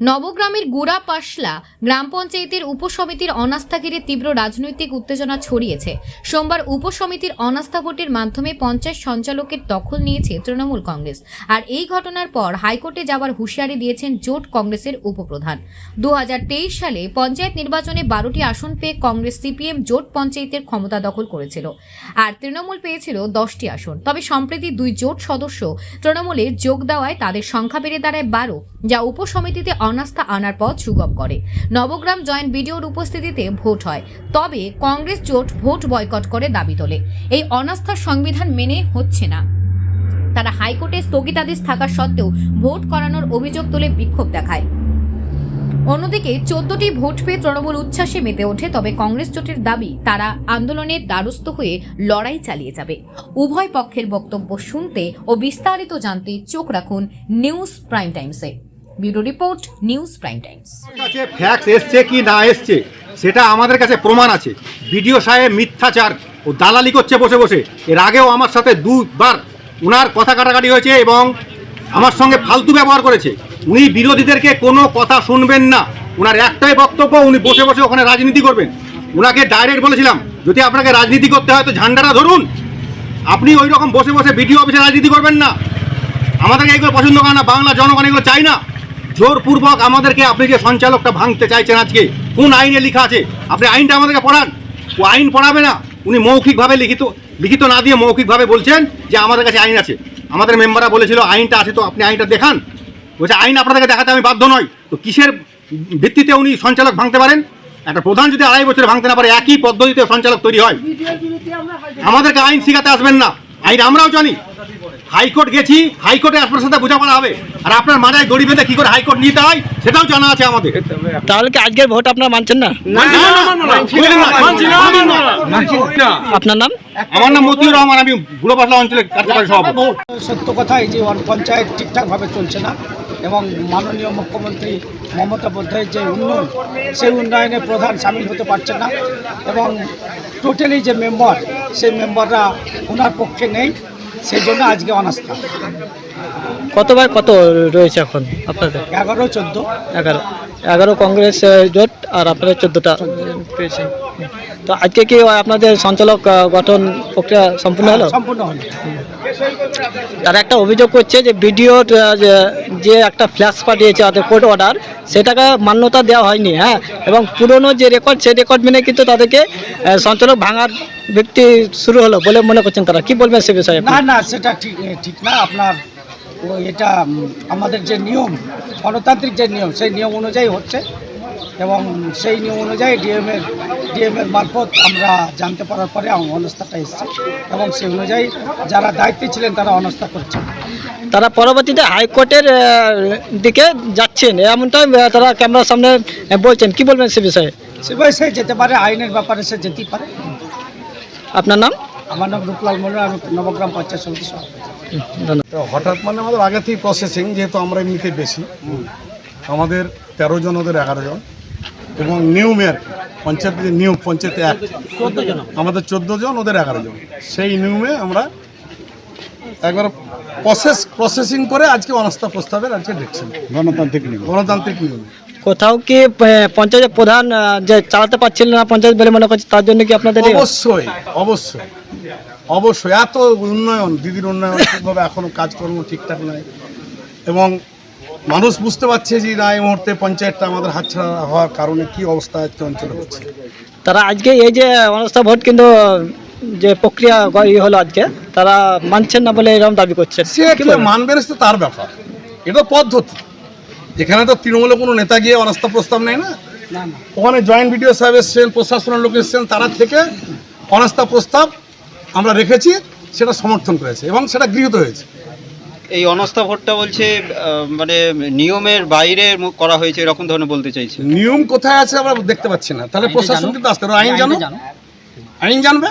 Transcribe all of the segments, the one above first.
নবগ্রামের গুড়া পাশলা গ্রাম পঞ্চায়েতের উপসমিতির অনাস্থা ঘিরে তীব্র রাজনৈতিক উত্তেজনা ছড়িয়েছে। সোমবার উপসমিতির অনাস্থা ভোটের মাধ্যমে পঞ্চায়েত সঞ্চালকের দখল নিয়েছে তৃণমূল কংগ্রেস। আর এই ঘটনার পর হাইকোর্টে যাওয়ার হুঁশিয়ারি দিয়েছেন জোট কংগ্রেসের উপপ্রধান। দু হাজার তেইশ সালে পঞ্চায়েত নির্বাচনে বারোটি আসন পেয়ে কংগ্রেস সিপিএম জোট পঞ্চায়েতের ক্ষমতা দখল করেছিল। আর তৃণমূল পেয়েছিল দশটি আসন। তবে সম্প্রতি দুই জোট সদস্য তৃণমূলে যোগ দেওয়ায় তাদের সংখ্যা বেড়ে দাঁড়ায় বারো, যা উপসমিতিতে অনাস্থা আনার পথ সুগম করে। নবগ্রাম জয়েন্ট বিডিওর উপস্থিতিতে ভোট হয়। তবে কংগ্রেস জোট ভোট বয়কট করে দাবি তোলে। এই অনাস্থার সংবিধান মেনে হচ্ছে না। তারা হাইকোর্টে স্থগিতাদেশ থাকা সত্ত্বেও ভোট করানোর অভিযোগ তুলে বিক্ষোভ দেখায়। অন্যদিকে চোদ্দটি ভোট পেয়ে তৃণমূল উচ্ছ্বাসে মেতে ওঠে, তবে কংগ্রেস জোটের দাবি, তারা আন্দোলনের দ্বারস্থ হয়ে লড়াই চালিয়ে যাবে। উভয় পক্ষের বক্তব্য শুনতে ও বিস্তারিত জানতে চোখ রাখুন news prime টাইমসে। Bureau report, news prime times. Fax এসছে কি না এসছে, সেটা আমাদের কাছে প্রমাণ আছে। বিডিও সাহেব মিথ্যাচার, ও দালালি করছে বসে বসে। এর আগেও আমার সাথে দুবার উনার কথা কাটাকাটি হয়েছে এবং আমার সঙ্গে ফালতু ব্যবহার করেছে। উনি বিরোধীদেরকে কোনো কথা শুনবেন না। উনার একটাই বক্তব্য, উনি বসে বসে ওখানে রাজনীতি করবেন। ওনাকে ডাইরেক্ট বলেছিলাম, যদি আপনাকে রাজনীতি করতে হয় তো ঝান্ডাটা ধরুন। আপনি ওই রকম বসে বসে বিডিও অফিসে রাজনীতি করবেন না। আমাদেরকে এগুলো পছন্দ করে না, বাংলা জনগণ এগুলো চাই না। জোরপূর্বক আমাদেরকে আপনি যে সঞ্চালকটা ভাঙতে চাইছেন আজকে কোন আইনে লেখা আছে? আপনি আইনটা আমাদেরকে পড়ান। ও আইন পড়াবে না। উনি মৌখিকভাবে লিখিত লিখিত না দিয়ে মৌখিকভাবে বলছেন যে আমাদের কাছে আইন আছে। আমাদের মেম্বাররা বলেছিল আইনটা আছে তো আপনি আইনটা দেখান। বলছে আইন আপনাদেরকে দেখাতে আমি বাধ্য নই। তো কিসের ভিত্তিতে উনি সঞ্চালক ভাঙতে পারেন? একটা প্রধান যদি আড়াই বছর ভাঙতে না পারে একই পদ্ধতিতে সঞ্চালক তৈরি হয়। আমাদেরকে আইন শিখাতে আসবেন না। আইন আমরাও জানি। হাইকোর্ট গেছি হাইকোর্টে আপনার সাথে বোঝাপড়া হবে। আর আপনার মাথায় দড়ি বেঁধে কি করে হাইকোর্ট নিতে হয় সেটাও জানা আছে আমাদের। তাহলে কি আজকের ভোট আপনারা মানছেন না? আপনার নাম? আমার নাম মতিউর রহমান আমি বুড়ো পাটলা অঞ্চলের কার্যকরী সভাপতি। সত্য কথাই যে ওয়ান পঞ্চায়েত ঠিকঠাকভাবে চলছে না এবং মাননীয় মুখ্যমন্ত্রী মমতা বন্দ্যোপাধ্যায়ের যে উন্নয়ন সেই উন্নয়নে প্রধান সামিল হতে পারছে না এবং টোটালি যে মেম্বার সেই মেম্বাররা ওনার পক্ষে নেই। সেই জন্য আজকে অনাস্থা। কতবার কত রয়েছে এখন আপনাদের? এগারো চোদ্দ। এগারো। এগারো কংগ্রেস জোট আর আপনাদের চোদ্দোটা পেয়েছেন তো আজকে কি আপনাদের সঞ্চালক গঠন প্রক্রিয়া সম্পূর্ণ হলো? সম্পূর্ণ হলো। তারা একটা অভিযোগ করছে যে ভিডিও যে একটা ফ্ল্যাশ পাঠিয়েছে তাদের কোর্ট অর্ডার সেটাকে মান্যতা দেওয়া হয়নি হ্যাঁ? এবং পুরনো যে রেকর্ড সেই রেকর্ড মেনে কিন্তু তাদেরকে সঞ্চালক ভাঙার ব্যক্তি শুরু হলো বলে মনে করছেন তারা। কি বলবেন সে বিষয়ে? না না সেটা ঠিক ঠিক না। আপনার এটা আমাদের যে নিয়ম গণতান্ত্রিক যে নিয়ম সেই নিয়ম অনুযায়ী হচ্ছে। এবং সেই নিয়ম অনুযায়ী ডিএমের ডিএমের মারফত আমরা জানতে পারার পরে অনাস্থাটা এসছে। এবং সেই অনুযায়ী যারা দায়িত্বে ছিলেন তারা অনাস্থা করছেন। তারা পরবর্তীতে হাইকোর্টের দিকে যাচ্ছেন। এমনটাই তারা ক্যামেরার সামনে বলছেন। কি বলবেন সে বিষয়ে? সেভাবে সে যেতে পারে আইনের ব্যাপারে সে যেতেই পারে। আপনার নাম? আমার নাম রূপলাল মন্ডল আমি নবগ্রাম পঞ্চায়েত সমিতি সভাপতি। হঠাৎ মানে আমাদের আগে থেকে প্রসেসিং যেহেতু আমরা এমনিতে বেশি। আমাদের তেরো জন ওদের এগারো জন। এবং নিয়মে আর কি? পঞ্চায়েত যে নিয়ম পঞ্চায়েত এক। আমাদের চোদ্দ জন ওদের এগারো জন। সেই নিয়মে আমরা একবার প্রসেস প্রসেসিং করে আজকে অনাস্থা প্রস্তাবের আজকে দেখছেন। গণতান্ত্রিক নিয়ম। গণতান্ত্রিক নিয়মে। কোথাও কি আহ, পঞ্চায়েতের প্রধান যে চালাতে পারছিলেন না পঞ্চায়েত বলে মনে করছে তার জন্য কি আপনাদের অবশ্যই অবশ্যই অবশ্যই। এত উন্নয়ন দিদির উন্নয়ন ঠিকভাবে এখনও কাজকর্ম ঠিকঠাক নয় এবং মানুষ বুঝতে পারছে যে না এই মুহূর্তে পঞ্চায়েতটা আমাদের হাতছাড়া হওয়ার কারণে কি অবস্থা আজকে অঞ্চলে হচ্ছে। তারা আজকে এই যে অনাস্থা ভোট কিন্তু যে প্রক্রিয়া গ- ই হলো আজকে তারা মানছেন না বলে এরকম দাবি করছেন। সে? মানবে সেটা তার ব্যাপার। এটা পদ্ধতি। এখানে তো তৃণমূলের কোনো নেতা গিয়ে অনাস্থা প্রস্তাব নেয় না? না না। ওখানে জয়েন্ট বিডিও সাহেব এসছেন প্রশাসনের লোক এসছেন তারা থেকে অনাস্থা প্রস্তাব আমরা রেখেছি সেটা সমর্থন করেছে এবং সেটা গৃহীত হয়েছে। এই অনাস্থা ভোটটা বলছে মানে নিয়মের বাইরে করা হয়েছে এরকম ধরনের বলতে চাইছে। নিয়ম কোথায় আছে আমরা দেখতে পাচ্ছি না। তাহলে প্রশাসন কিন্তু আসতে আইন জানো? আইন জানবে?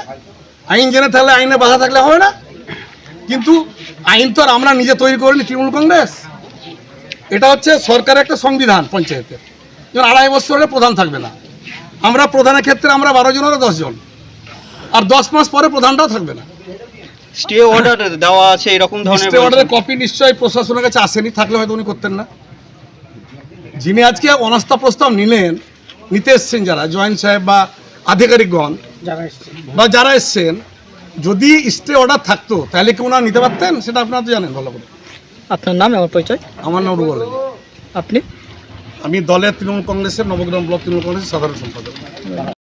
আইন জেনে তাহলে আইনে বাধা থাকলে হবে না। কিন্তু আইন তো আর আমরা নিজে তৈরি করিনি তৃণমূল কংগ্রেস। এটা হচ্ছে সরকারের একটা সংবিধান পঞ্চায়েতের। যেমন আড়াই বছরে প্রধান থাকবে না। আমরা প্রধানের ক্ষেত্রে আমরা বারো জন আর দশ জন। আর দশ মাস পরে প্রধানটাও থাকবে না। স্টে অর্ডার দেওয়া আছে এরকম ধরনের স্টে অর্ডারের কপি নিশ্চয়ই প্রশাসনের কাছে আসেনি থাকলে হয়তো উনি করতেন না। যিনি আজকে অনাস্থা প্রস্তাব নিলেন নিতে এসছেন যারা জয়েন্ট সাহেব বা আধিকারিকগণ বা যারা এসছেন যদি স্টে অর্ডার থাকতো তাহলে কি ওনারা নিতে পারতেন? সেটা আপনারা তো জানেন ভালো করে। আপনার নাম আমার পরিচয়? আমার নাম রুবল আপনি? আমি দলের তৃণমূল কংগ্রেসের নবগ্রাম ব্লক তৃণমূল কংগ্রেসের সাধারণ সম্পাদক।